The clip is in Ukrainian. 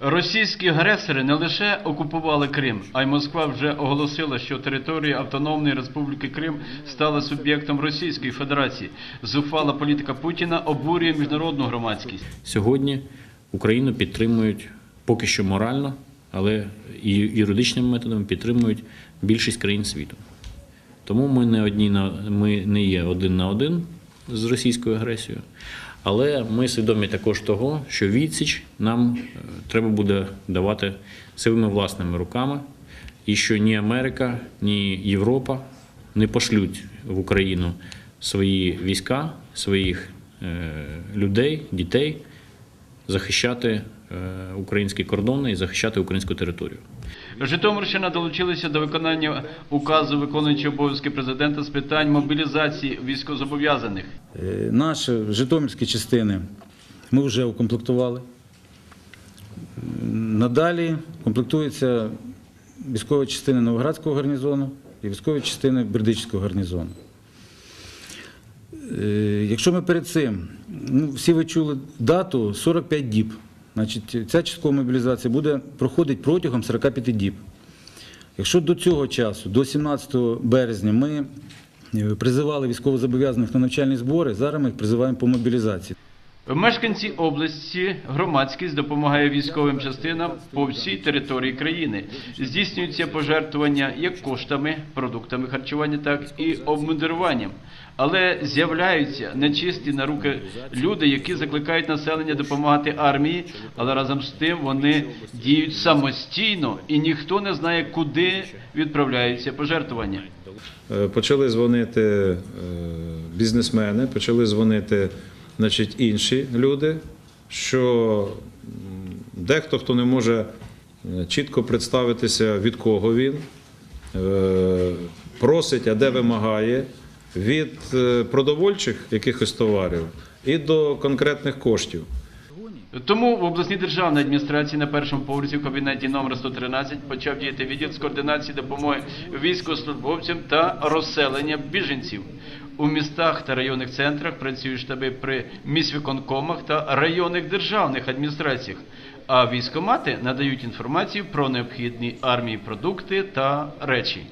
Російські агресори не лише окупували Крим, а й Москва вже оголосила, що територія Автономної Республіки Крим стала суб'єктом Російської Федерації. Зухвала політика Путіна обурює міжнародну громадськість. Сьогодні Україну підтримують поки що морально, але і юридичними методами підтримують більшість країн світу. Тому ми не одні на ми не є один на один з російською агресією, але ми свідомі також того, що відсіч нам е, треба буде давати своїми власними руками, і що ні Америка, ні Європа не пошлють в Україну свої війська, своїх е, людей, дітей захищати е, українські кордони і захищати українську територію. Житомирщина долучилася до виконання указу виконуючого обов'язки президента з питань мобілізації військовозобов'язаних. Е, Наші житомирські частини ми вже укомплектували. Надалі комплектуються військові частини Новоградського гарнізону і військові частини Бердичського гарнізону. Е, Якщо ми перед цим, ну, всі ви чули дату 45 діб. Значить, ця часткова мобілізація буде проходить протягом 45 діб. Якщо до цього часу, до 17 березня, ми е, призивали військовозобов'язаних на навчальні збори, зараз ми їх призиваємо по мобілізації. Мешканці області громадськість допомагає військовим частинам по всій території країни. Здійснюються пожертвування як коштами, продуктами харчування, так і обмундируванням. Але з'являються нечисті на руки люди, які закликають населення допомагати армії, але разом з тим вони діють самостійно і ніхто не знає, куди відправляються пожертвування. Е, Почали дзвонити е, бізнесмени, почали дзвонити значить, інші люди, що дехто, хто не може е, чітко представитися, від кого він, е, просить, а де вимагає, від е, продовольчих якихось товарів і до конкретних коштів. Тому в обласній державній адміністрації на першому поверсі в кабінеті номер 113 почав діяти відділ з координації допомоги військовослужбовцям та розселення біженців. У містах та районних центрах працюють штаби при міськвиконкомах та районних державних адміністраціях. А військомати надають інформацію про необхідні армії продукти та речі.